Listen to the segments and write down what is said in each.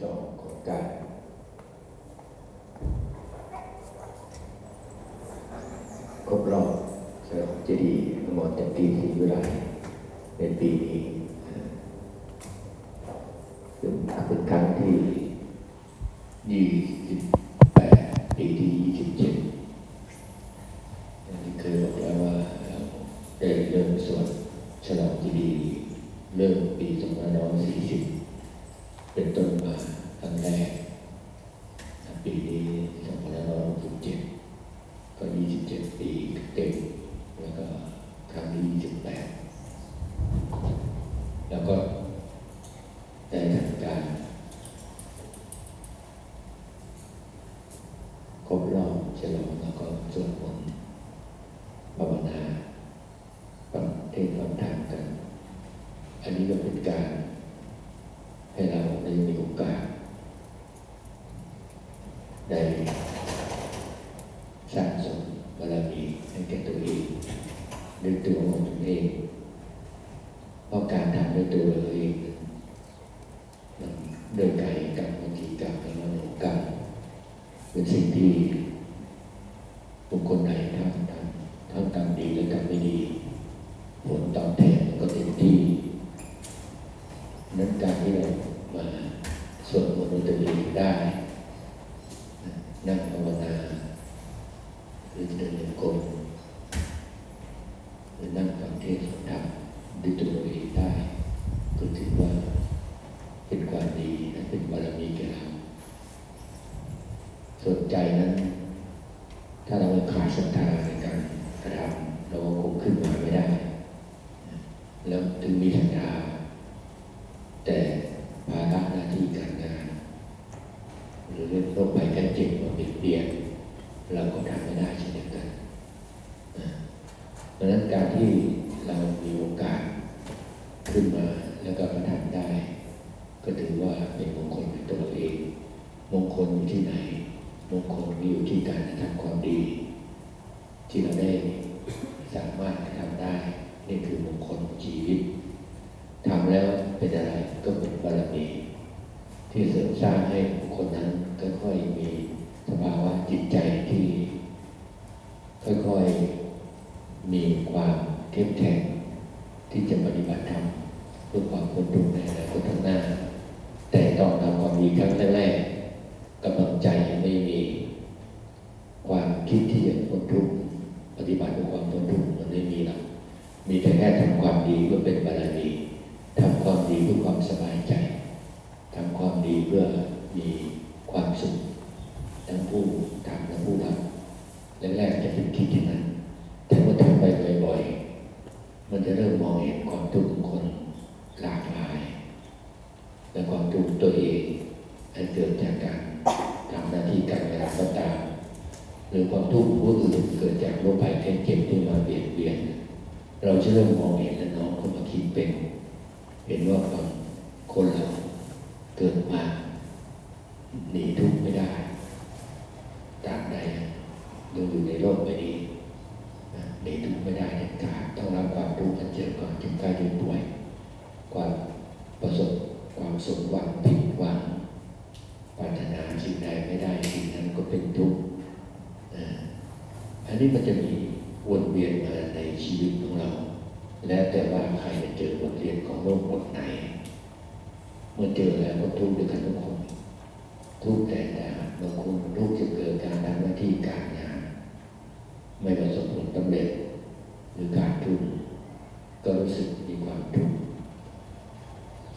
สอของกายครบรอบสำหรับเจดีย์หมอเต็มปีศรีวิไลในปีนี้ 1.8 แล้วก็ได้ทำการครบรอบฉลองแล้วก็สวดมนต์ภาวนาฟังเทศน์ฟังธารกัน อันนี้ก็เป็นการ เรื่องกายกรรมวิธีกรรมและมโนกรรมเป็นสิ่งที่บุคคลใดทำทำทั้งกรรมดีและกรรมไม่ดี ผลตอบแทนก็เต็มที่ นั้นการที่เรามาสวดมนต์ตัวเองได้ นั่งภาวนาหรือเดินโยกมหรือนั่งฟังเทศน์ฟังธรรมด้วยตัวเราเองได้ ก็ถือว่าเป็นความดีและเป็นบารมีแก่เราส่วนใจนั้น ถ้าเราขาดศรัทธาในการกระทำเราก็คงขึ้นมาไม่ได้ แล้วถึงมีศรัทธาแต่ภาระหน้าที่การงานหรือเรื่องโรคภัยไข้เจ็บมาเบียดเบียนเราก็ทำไม่ได้เช่นเดียวกันเพราะฉะนั้นการที่เรามีโอกาสขึ้นมาแล้วก็มาทำได้ ก็ถือว่าเป็นมงคลในตัวเราเอง มงคลอยู่ที่ไหน มงคลมีอยู่ที่การทำความดี ที่เราได้สามารถทำได้นี่คือมงคลของชีวิตทำแล้วเป็นอะไรก็เป็นบารมีที่เสริมสร้างให้บุคคลนั้นค่อยๆมีสภาวะจิตใจที่ ค่อยๆมีความเข้มแข็งที่จะปฏิบัติธรรมเพื่อความพ้นทุกข์ในอนาคตข้างหน้า แต่ตองทำความดีครั้งแรกกำลังใจยังไม่มี ความคิดที่จะพ้นทุกข์ปฏิบัติเพื่อความพ้นทุกข์มันไม่มีหรอกมีแต่แค่ทำความดีเพื่อเป็นบารมี ทำความดีเพื่อความสบายใจ ทำความดีเพื่อมีความสุขทั้งผู้ทำและผู้ทำ แรกๆจะเป็นคิดอย่นั้นแต่เมื่อทำไปบ่อยๆมันจะเริ่มมองเห็นความทุกข์ของคนหลากหลาย และความทุกข์ตัวเองอันเกิดจากการทำหน้าที่การงานก็ตามหรือความทุกข์ผู้อื่นเกิดจากโรคภัยไข้เจ็บที่มาเบียดเบียน เราจะเริ่มมองเห็นและน้องเข้ามาคิดเป็น เห็นว่าบางคนเราเกิดมาหนีทุกข์ไม่ได้ตราบใดยังอยู่ในโลกใบนี้นะหนีทุกข์ไม่ได้เด็ดขาดต้องรับความทุกข์กันเจอก่อนจึงกล้าจะป่วย ความประสบความสมหวังผิดหวังปรารถนาสิ่งใดไม่ได้สิ่งนั้นก็เป็นทุกข์อันนี้มันจะมีวนเวียนมาในชีวิตของเรา แล้วแต่ว่าใครจะเจอบทเรียนของโลกบทไหน เมื่อเจอแล้วก็ทุกข์ด้วยกันทุกคนทุกแต่แต่บางคนทุกจะเกิดการทำหน้าที่การงาน ไม่ประสบผลสำเร็จหรือขาดทุนก็รู้สึกมีความทุกข์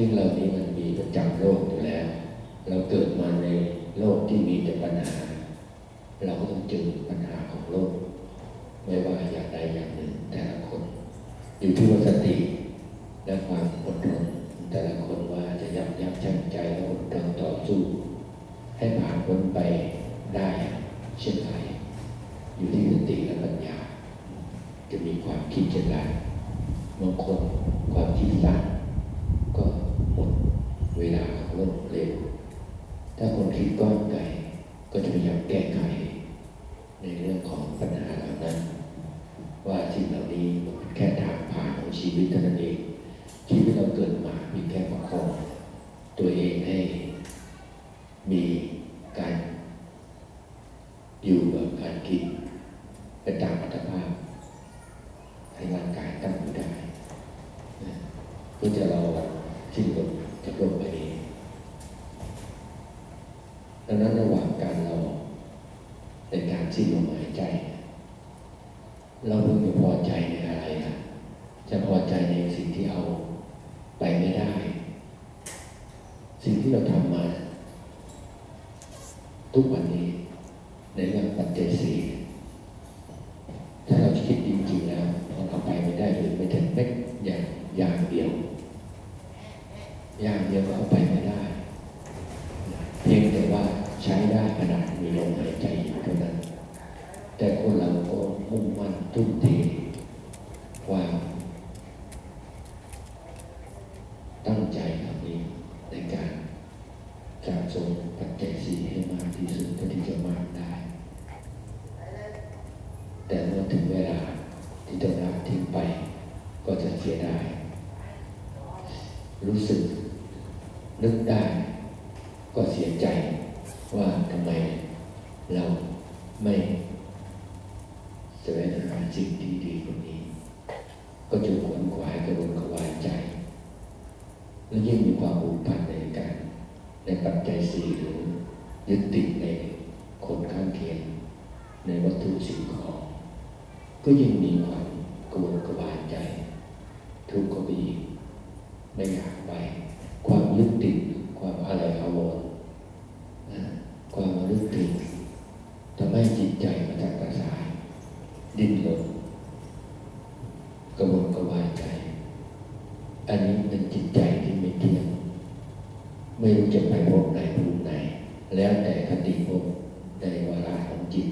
ซึ่งเหล่านี้มันมีประจำโลกอยู่แล้ว เราเกิดมาในโลกที่มีแต่ปัญหา เราก็ต้องเจอปัญหาของโลก ไม่ว่าอย่างใดอย่างหนึ่งแต่ละคน อยู่ที่ว่าสติและความอดทนแต่ละคนว่าจะยับยั้งชั่งใจและอดทนต่อสู้ ให้ผ่านพ้นไปได้เช่นไรอยู่ที่สติและปัญญา จะมีความคิดเช่นไรบางคนความคิดสั้นก็หมดเวลาของโลกเร็ว ถ้าคนคิดก้อนไกลก็จะพยายามแก้ไข ในเรื่องของปัญหาเหล่านั้น ว่าสิ่งเหล่านี้มันเป็นแค่ทางผ่านของ ชีวิตเท่านั้นเอง ชีวิตเราเกิดมาเพียงแค่ประคองตัวเองให้มีการอยู่กับการกินเป็นตามอัตภาพให้ร่างกายตั้งอยู่ได้นะเพื่อจะรอวันสิ้นลมจากโลกใบนี้ดังนั้นระหว่างการรอในการสิ้นลมหายใจ เราเพิ่งจะพอใจในอะไรนะจะพอใจในสิ่งที่เอาไปไม่ได้ สิ่งที่เราทำมา ทุกวันนี้ในเรื่องปัจจัยสี่ถ้าเราคิดจริงๆแล้วมันเอาไปไม่ได้หรือไม่ถึงเม็ดอย่างอย่างเดียว อย่างเดียวก็เอาไปไม่ได้ เพียงแต่ว่าใช้ได้ขนาดมีลมหายใจอยู่เท่านั้น แต่คนเราก็มุ่งมั่นทุ่มเทความตั้งใจเหล่านี้ในการสะสมปัจจัยสี่ให้มากที่สุดเท่าที่จะมากได้ แต่เมื่อถึงเวลา ทิ้งไป ก็จะเสียดาย รู้สึก นึกได้ ก็เสียใจว่าทำไมเราไม่แสวงหาสิ่งดีกว่านี้ ก็จะขวนขวายกระวนกระวายใจ และยิ่งมีความผูกพันในการในปัจจัยสี่หรือยึดติดในคนข้างเคียงในวัตถุสิ่งของ ก็ยิ่งมีความกระวนกระวายใจ ทุกข์ก็ไปอีกไม่อยากไป ความยึดติดความอะไรอาวรณ์นะความยึดติดทำให้จิตใจมันจักกระสาย ดิ้นรนกระวนกระวายใจ อันนี้เป็นจิตใจที่ไม่เที่ยง ไม่รู้จะไปพบไหนภูมิไหน แล้วแต่คติภพในวาระของจิต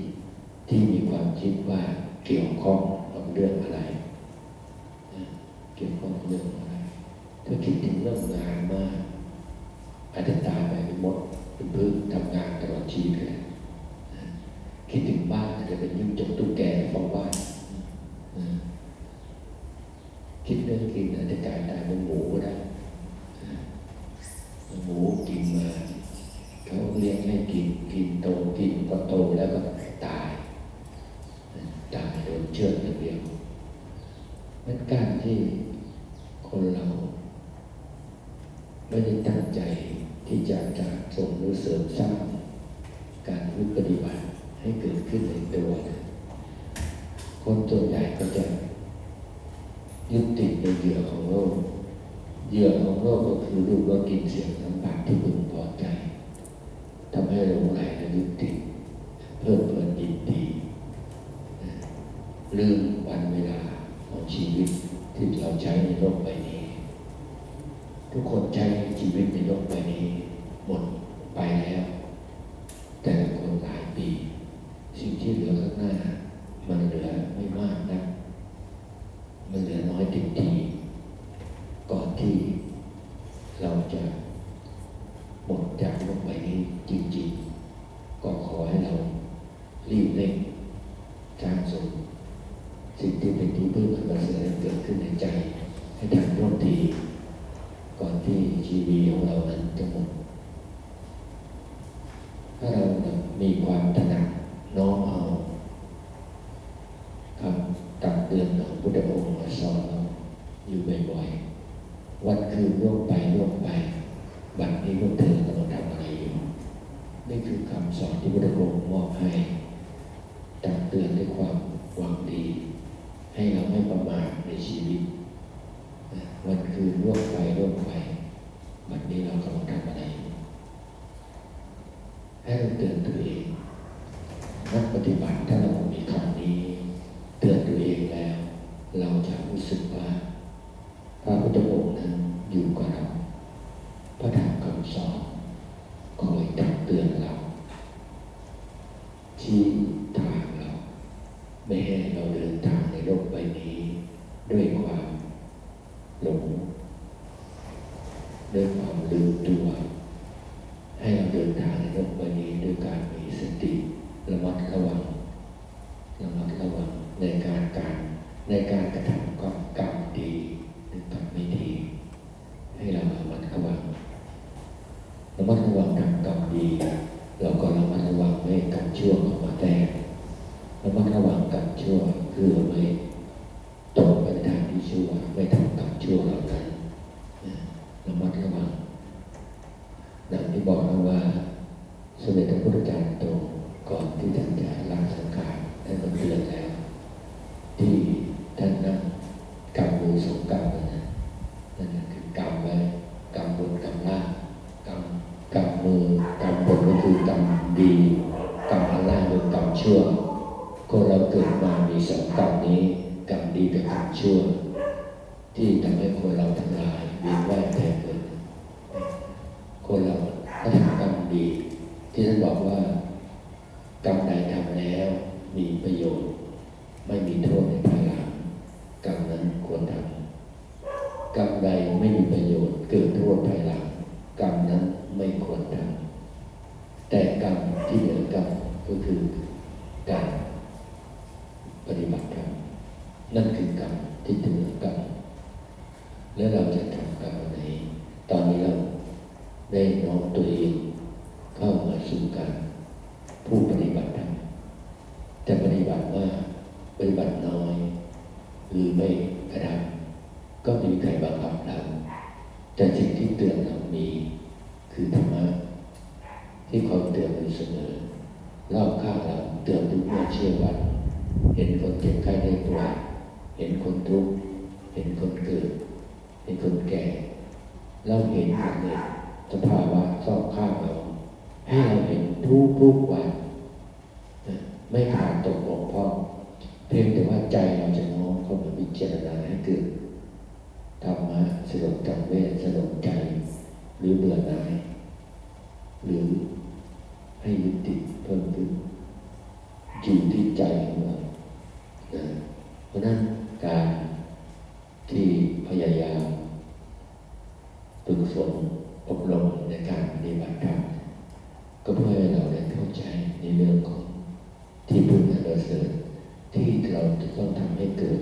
ที่มีความคิดว่าเกี่ยวข้องกับเรื่องอะไรนะเกี่ยวข้องกับเรื่องอะไร ถ้าคิดถึงเรื่องงานมาก อาจจะตายไปเป็นมดเป็นพึ่งทำงานตลอดชีวิตเลยนะคิดถึงบ้านอาจจะเป็นยิ่งจกตุ๊กแกฟ้องบ้านนะคิด เรื่องกินอาจจะกลายตายเป็นหมูก็ได้หมูกินมาเขาเลี้ยงให้กินกินโตกินก็โตแล้วก็ตายตายโดนเชือดอย่างเดียวนั้นการที่คนเรา ไม่ได้ตั้งใจที่จะจะส่งหรือเสริมสร้างการพูดปฏิบัติให้เกิดขึ้นในตัวนะคนส่วนใหญ่ก็จะยึดติดในเหยื่อของโลกเหยื่อของ โลกก็คือรูปรสกลิ่นเสียงสัมผัสที่พึงพอใจทำให้หลงไหลและยึดติดเพิ่มเพลินยินดีนะลืมวันเวลาของชีวิตที่เราใช้ในโลกใบนี้ ทุกคนใช้ชีวิตในโลกใบนี้หมดไปแล้ว แต่ละคนหลายปี สิ่งที่เหลือข้างหน้า มันเหลือไม่มากนะมันเหลือน้อยเต็มทีก่อนที่เราจะหมดจากโลกใบนี้จริงๆ ก็ขอให้เรารีบเร่ง ส่งสิ่งที่เป็นที่พึ่งอันประเสริฐเกิดขึ้นในใจ ให้ทันท่วงทีก่อนที่ชีวิตของเรานั้นจะหมดถ้าเรามีความถนัดน้อมเอาคำตักเตือนของพุทธองค์มาสอนเราอยู่บ่อยๆ วันคืนล่วงไปล่วงไป บัดนี้พวกเธอกำลังทำอะไรอยู่ นี่คือคำสอนที่พุทธองค์มอบให้ตักเตือนด้วยความหวังดี ให้เราไม่ประมาทใน ชีวิตวันคืนล่วงไปล่วงไปบัดนี้เรากำลังทำอะไร ให้เราเตือนตัวเองนักปฏิบัติถ้าเรามีคำนี้ เตือนตัวเองแล้ว เราจะรู้สึกว่าพระพุทธองค์นั้นอยู่กับเราพระธรรมคำสอนคอยตักเตือนเรา ชี้ทางเรา ไม่ให้เราเดินทางในโลกใบนี้ ด้วยความหลงด้วยความลืมตัว ให้เราเดินทางในโลกใบนี้ด้วยการมีสติระมัดระวังระมัดระวังในการการ ในการกระทำ มีกรรมผลก็คือกรรมดีกรรมอันล่างคือกรรมชั่วคนเราเกิดมามีสองกรรมนี้กรรมดีกับกรรมชั่ว ที่ทำให้คน ก็คือการ เราเห็นอันในสภาวะสอบข้าวเราให้เราเห็นทุกทุกวันไม่ขาดตกบกพร่องเพียงแต่ว่าใจเราจะน้อมเข้ามาวิจารณาให้เกิดธรรมะสลดกังเวสลดใจหรือเบื่อหน่าย ในเรื่องของที่พึ่งอันประเสริที่เราจะต้องทำให้เกิด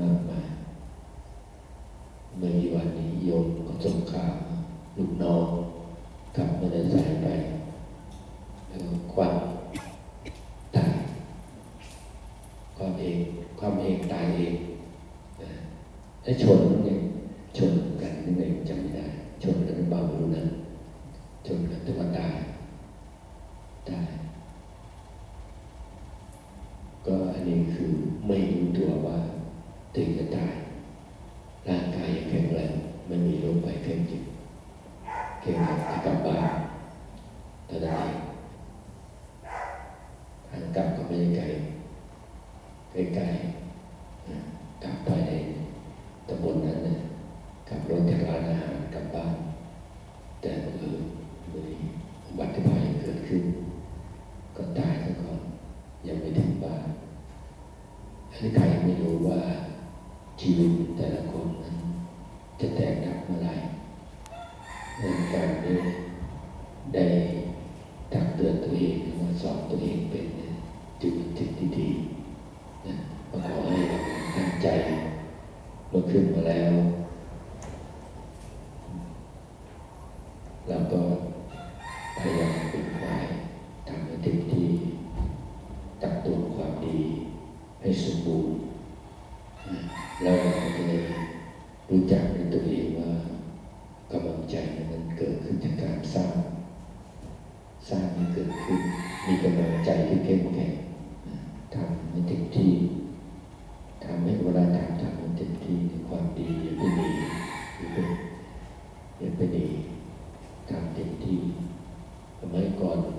มากมายเมื่อวันนี้โยมก็จงข้าลูกน้องกลับมาเดินสายไป Okay. ขึ้นมาแล้ว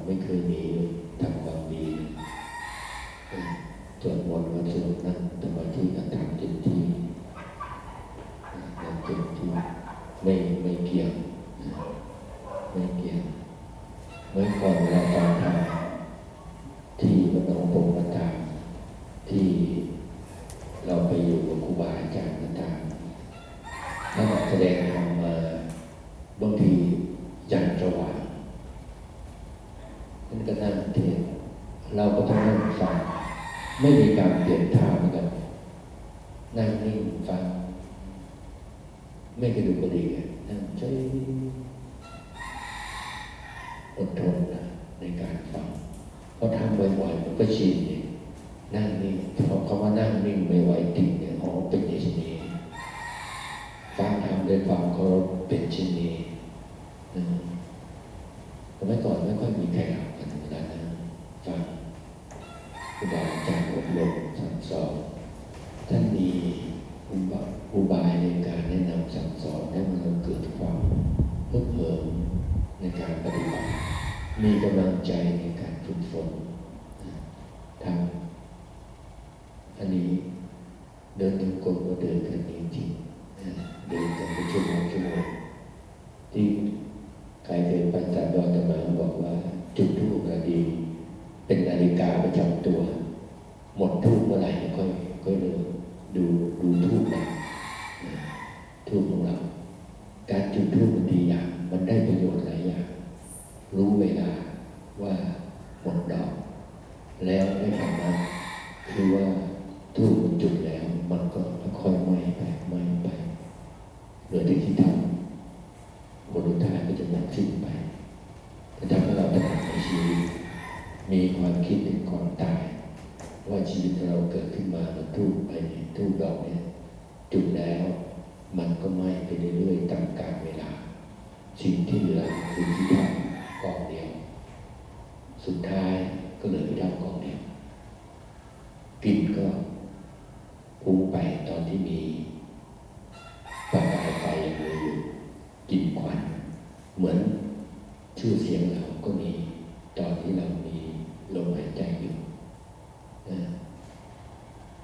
ไม่เคยหนีทำความดีสวดมนวันสวดนั่งสมที่การทำจริง ไม่มีการเปลี่ยนท่าเหมือนกันนั่งนิ่งฟัง ไม่กระดูกกระดิกนั่งใจอดทนนะในการฟังเพราะทำบ่อยๆมันก็ชินเองนั่งนิ่งพราะคำว่านั่งนิ่งไม่ไหวติงเนี่ยอ๋อเป็นอย่างนี้ฟังทำด้วยความเคารพเป็นเช่นนี้อืมสมัยก่อนไม่ค่อยมีใครหลับกันเวลานั้นฟังครูบาอาจารย์อบรมสั่งสอนท่านมีอุบายอุบายในการแนะนำสั่งสอนให้มันเกิดความเพิ่มเพิ่มในการปฏิบัติ มีกำลังใจในการฝึกฝนนะทำอันนี้เดินถึงกลมก็เดินกันจริงๆนะเดินกันเป็นชั่วโมงชั่วโมงที่ใครเคยไปจัดดอยตะมาบอกว่า จุดทูปนาดี เป็นนาฬิกาประจำตัว หมดทูปเมื่อไหร่ก็ก็เลยดูดูทูปนะนะทูปของเรา การจุดทูปมันดีอย่าง มันได้ประโยชน์หลายอย่าง รู้เวลาว่าหมดดอก แล้ว ไม่ทำนั้นคือว่าทูบมันจุดแล้ว มันก็ค่อยๆไหม้ไปไหม้ไปเหลือที่ที่ทำบนสุดท้ายก็จะหมดสิ้นไปจะทำให้เราตระหนักในชีวิตมีความคิดถึงความตาย ว่าชีวิตเราเกิดขึ้นมามันทูบไปเนี่ยทูบดอกเนี่ยจุดแล้ว มันก็ไหม้ไปเรื่อยๆตามกาลเวลา สิ่งที่เหลือคือที่ทำกองเดียว สุดท้ายก็เหลือที่ทำกองเดียวกลิ่นก็พุ่งไปตอนที่มีประกายไฟยังเหลืออยู่กลิ่นควัน เหมือนชื่อเสียงเราก็มีตอนที่เรามีลมหายใจอยู่นะ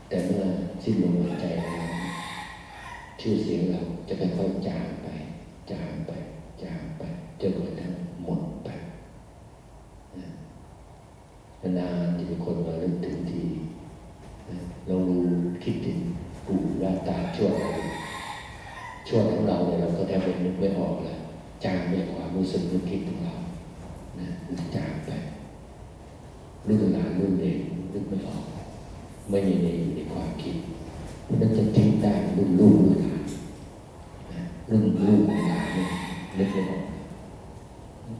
แต่เมื่อสิ้นลมหายใจแล้วชื่อเสียงเราจะค่อยๆจางไป จางไป จางไปจนกระทั่งหมดไปนะนานๆจะมีคนมาเลึกถึงทีนะเราดูคิดถึงปู่ย่าตาช่วงเราช่วงของเราเนี่ยเราก็แทบเป็นนึกไม่ออกแล้วจางไปความรู้สึกนึกคิดของเรานะมันจางไปรุ่ นหลานรุ่นเด็กนึกไม่ออก ไม่มีในอยู่ในความคิดเพราะนั้นจะทิ้งได้รุ่นลูกรุ่นหลานนะรุ่นลูกรุ่นหลานเนี่ยนึกไม่ออก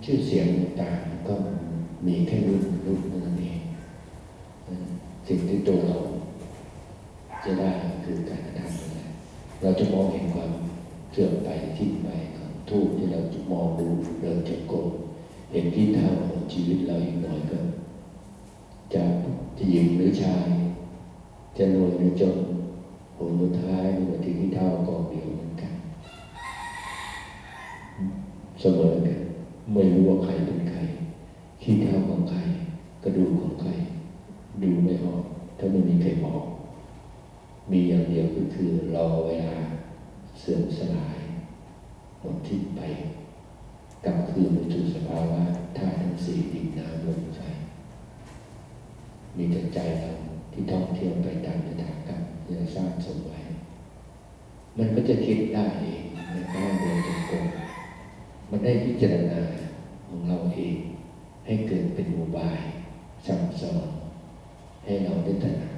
ชื่อเสียงต่างก็มีแค่รุ่นรุ่นนั้นเองสิ่งที่ตัวเราจะได้คือการกระทำนั่นแหละเราจะมองเห็นความเสื่อมไปทิ้งไปของทูกที่เราจะมองดูเดินจงกรมเห็นที่เท่าของชีวิตเราอีกหน่อยก็ หญิงหรือชายจะรวยหรือจนผลสุดท้ายมันถึงที่เท่ากองเดียวเหมือนกัน เสมอกันไม่รู้ว่าใครเป็นใครขี้เท่าของใครกระดูกของใครดูไม่ออกถ้าไม่มีใครบอก มีอย่างเดียวก็คือรอเวลาเสื่อมสลายหมดทิ้งไปกลับคืนไปสู่สภาวะธาตุทั้งสี่ดินน้ำลมไฟ มีแต่ ใจเราที่ท่องเที่ยวไปตามยถากรรมที่เราสร้างสมไว้ มันก็จะคิดได้เองในการเดินจงกรมมันได้พิจารณาของเราเอง ให้เกิดเป็นอุบายสั่งสอนให้เราได้ตระหนัก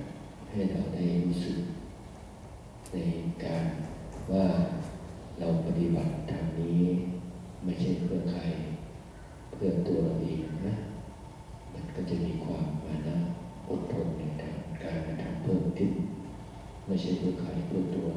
ให้เราได้รู้สึก ในการว่าเราปฏิบัติทางนี้ไม่ใช่เพื่อใคร เพื่อตัวเราเองนะ มันก็จะมีความมานะ อดทนในทางการกระทำเพิ่มขึ้นไม่ใช่เพื่อใครเพื่อตัว